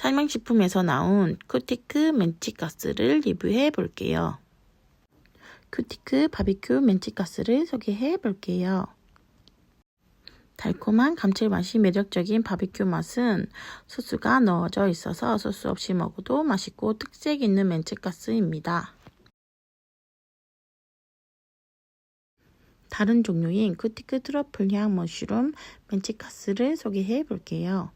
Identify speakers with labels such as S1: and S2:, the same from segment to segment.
S1: 삼양식품에서 나온 쿠티크 멘치가스를 리뷰해 볼게요. 쿠티크 바비큐 멘치가스를 소개해 볼게요. 달콤한 감칠맛이 매력적인 바비큐 맛은 소스가 넣어져 있어서 소스 없이 먹어도 맛있고 특색 있는 멘치가스입니다. 다른 종류인 쿠티크 트러플 향 머쉬룸 멘치카스를 소개해 볼게요.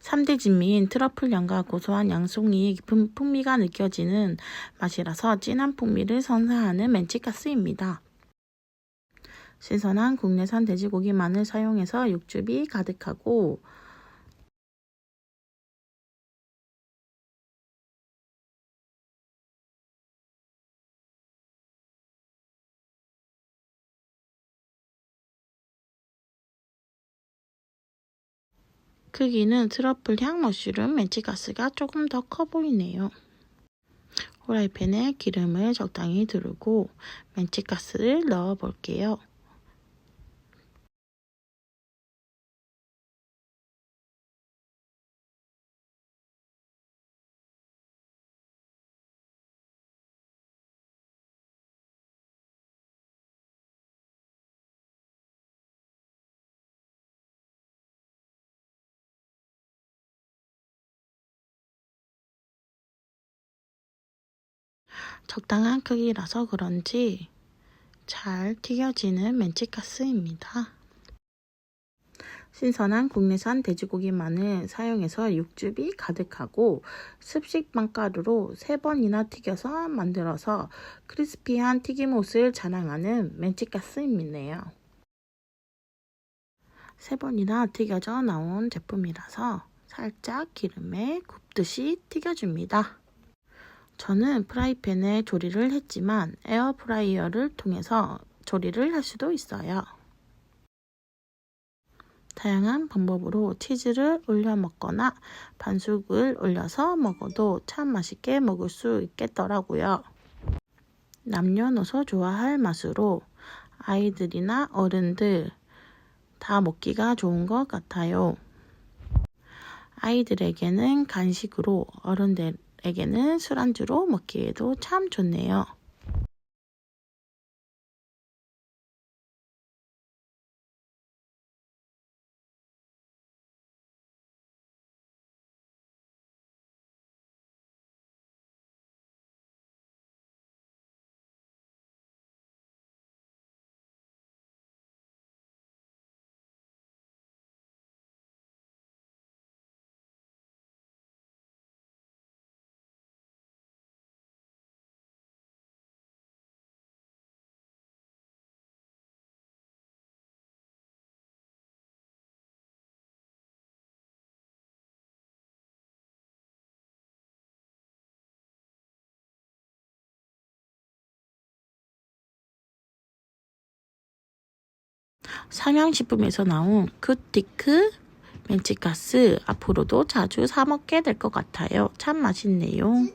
S1: 3대 진미인 트러플 향과 고소한 양송이의 깊은 풍미가 느껴지는 맛이라서 진한 풍미를 선사하는 멘치카스입니다. 신선한 국내산 돼지고기만을 사용해서 육즙이 가득하고 크기는 트러플 향 머쉬룸 멘치가스가 조금 더 커 보이네요. 후라이팬에 기름을 적당히 두르고 멘치가스를 넣어 볼게요. 적당한 크기라서 그런지 잘 튀겨지는 멘치가스입니다. 신선한 국내산 돼지고기만을 사용해서 육즙이 가득하고 습식 빵가루로 3번이나 튀겨서 만들어서 크리스피한 튀김옷을 자랑하는 멘치가스입니다. 3번이나 튀겨져 나온 제품이라서 살짝 기름에 굽듯이 튀겨줍니다. 저는 프라이팬에 조리를 했지만 에어프라이어를 통해서 조리를 할 수도 있어요. 다양한 방법으로 치즈를 올려 먹거나 반숙을 올려서 먹어도 참 맛있게 먹을 수 있겠더라고요. 남녀노소 좋아할 맛으로 아이들이나 어른들 다 먹기가 좋은 것 같아요. 아이들에게는 간식으로 어른들 에게는 술안주로 먹기에도 참 좋네요. 삼양식품에서 나온 쿠티크 멘치가스 앞으로도 자주 사 먹게 될 것 같아요. 참 맛있네요.